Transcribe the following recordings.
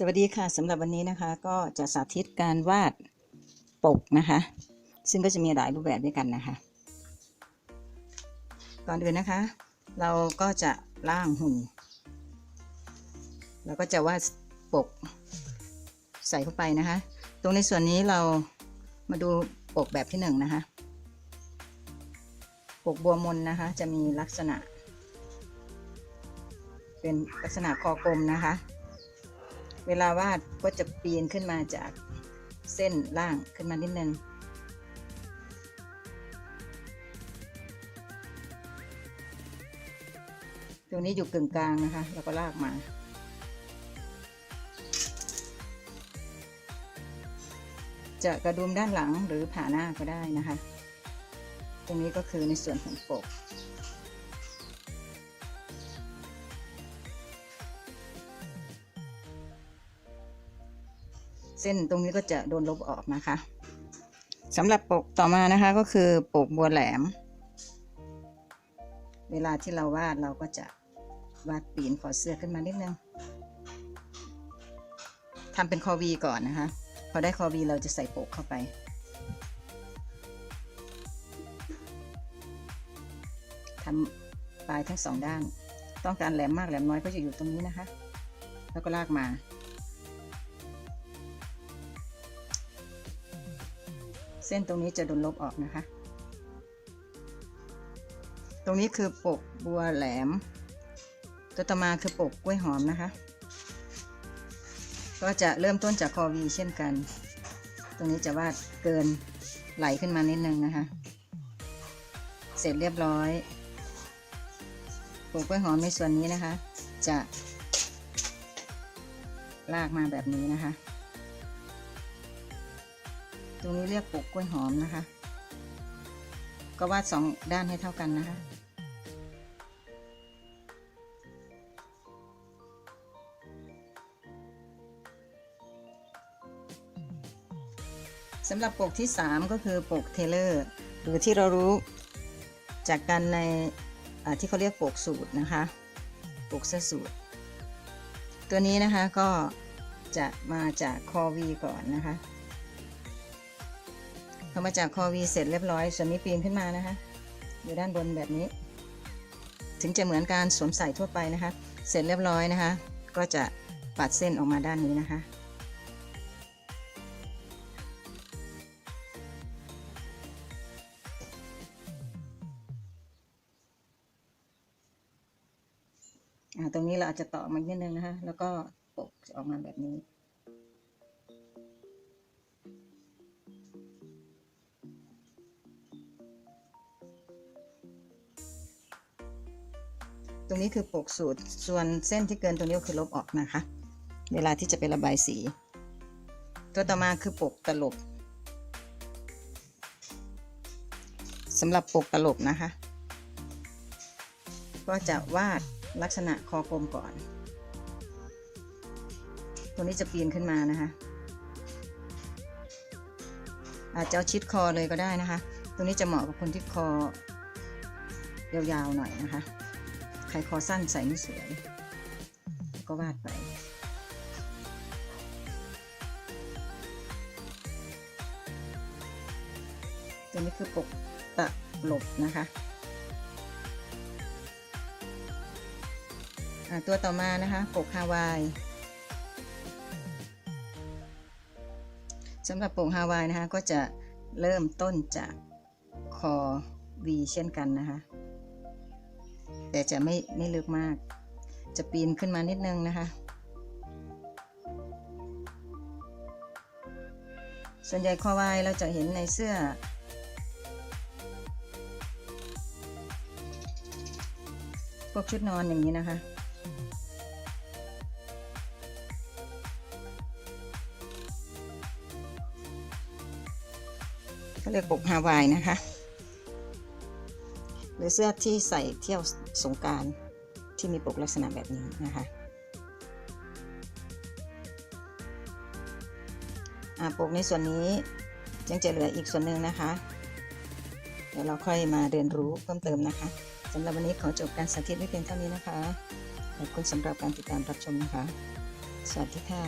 สวัสดีค่ะสำหรับวันนี้นะคะก็จะสาธิตการวาดปกนะคะ ซึ่งก็จะมีหลายรูปแบบด้วยกันนะคะ ก่อนอื่นนะคะ เราก็จะร่างหุ่นเราก็จะวาดปกใส่เข้าไปนะคะ ตรงในส่วนนี้เรามาดูปกแบบที่หนึ่งนะคะ ปกบัวมนนะคะ จะมีลักษณะ เป็นลักษณะคอกลมนะคะ เวลาวาดก็จะปีนขึ้นมาจากเส้นล่างขึ้นมานิดนึงตรงนี้อยู่กึ่งกลางนะคะ แล้วก็ลากมา จะกระดุมด้านหลังหรือผ่าหน้าก็ได้นะคะ ตรงนี้ก็คือในส่วนของปก เส้นตรงนี้ก็จะโดนลบออกนะคะสำหรับปกต่อมานะคะก็คือปกบัวแหลม เวลาที่เราวาดเราก็จะวาดปีนขอเสื้อขึ้นมานิดนึงทำเป็นคอวีก่อนนะคะ พอได้คอวีเราจะใส่ปกเข้าไป ทำปลายทั้งสองด้าน ต้องการแหลมมากแหลมน้อยก็จะอยู่ตรงนี้นะคะ แล้วก็ลากมา เส้นตรงนี้จะโดนลบออกนะคะ ตรงนี้คือปกบัวแหลม ตัวต่อมาคือปกกล้วยหอมนะคะ ก็จะเริ่มต้นจากคอวีเช่นกัน ตรงนี้จะวาดเกินไหลขึ้นมานิดนึงนะคะ เสร็จเรียบร้อยปลูกกล้วยหอมในส่วนนี้นะคะ จะลากมาแบบนี้นะคะ ตรงนี้เรียกปลูกกล้วยหอมนะคะ ก็วาดสองด้านให้เท่ากันนะคะ สำหรับปกที่ 3 ก็คือปกเทเลอร์ หรือที่เรารู้จากกันในที่เขาเรียกปกสูตรนะคะปกเสื้อสูตร ตัวนี้นะคะก็จะมาจากคอวีก่อนนะคะ พอมาจากคอวีเสร็จเรียบร้อยส่วนนี้ปีนขึ้นมานะคะ อยู่ด้านบนแบบนี้ ถึงจะเหมือนการสวมใส่ทั่วไปนะคะ เสร็จเรียบร้อยนะคะ ก็จะปัดเส้นออกมาด้านนี้นะคะตรงนี้เราอาจจะต่อมานิดนึงนะคะ แล้วก็ปกจะออกมาแบบนี้ ตรงนี้คือปกสูตร ส่วนเส้นที่เกินตรงนี้ก็คือลบออกนะคะ เวลาที่จะไประบายสี ตัวต่อมาคือปกตลบสำหรับปกตลบนะคะ ก็จะวาดลักษณะคอกลมก่อนตัวนี้จะปีนขึ้นมานะคะ อาจจะเอาชิดคอเลยก็ได้นะคะ ตรงนี้จะเหมาะกับคนที่คอยาวๆหน่อยนะคะ ใครคอสั้นใส่ไม่สวย ก็วาดไป ตัวนี้คือปกตะหลบนะคะตัวต่อมานะคะปกฮาวายสำหรับปกฮาวายนะคะก็จะเริ่มต้นจากคอ V เช่นกันนะคะ แต่จะไม่ไม่ลึกมาก จะปีนขึ้นมานิดนึงนะคะ ส่วนใหญ่คอวายเราจะเห็นในเสื้อ พวกชุดนอนอย่างนี้นะคะเขาเรียกปกฮาวายนะคะ หรือเสื้อที่ใส่เที่ยวสงการที่มีปกลักษณะแบบนี้นะคะปกในส่วนนี้ยังจะเหลืออีกส่วนหนึ่งนะคะ เดี๋ยวเราค่อยมาเรียนรู้เพิ่มเติมนะคะสำหรับวันนี้ขอจบการสาธิตไว้เพียงเท่านี้นะคะ ขอบคุณสำหรับการติดตามรับชมนะคะ สวัสดีค่ะ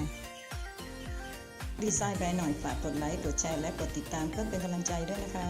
ดีไซน์แบรนด์หน่อยฝากกดไลค์ กดแชร์ และกดติดตามเพื่อเป็นกำลังใจด้วยนะคะ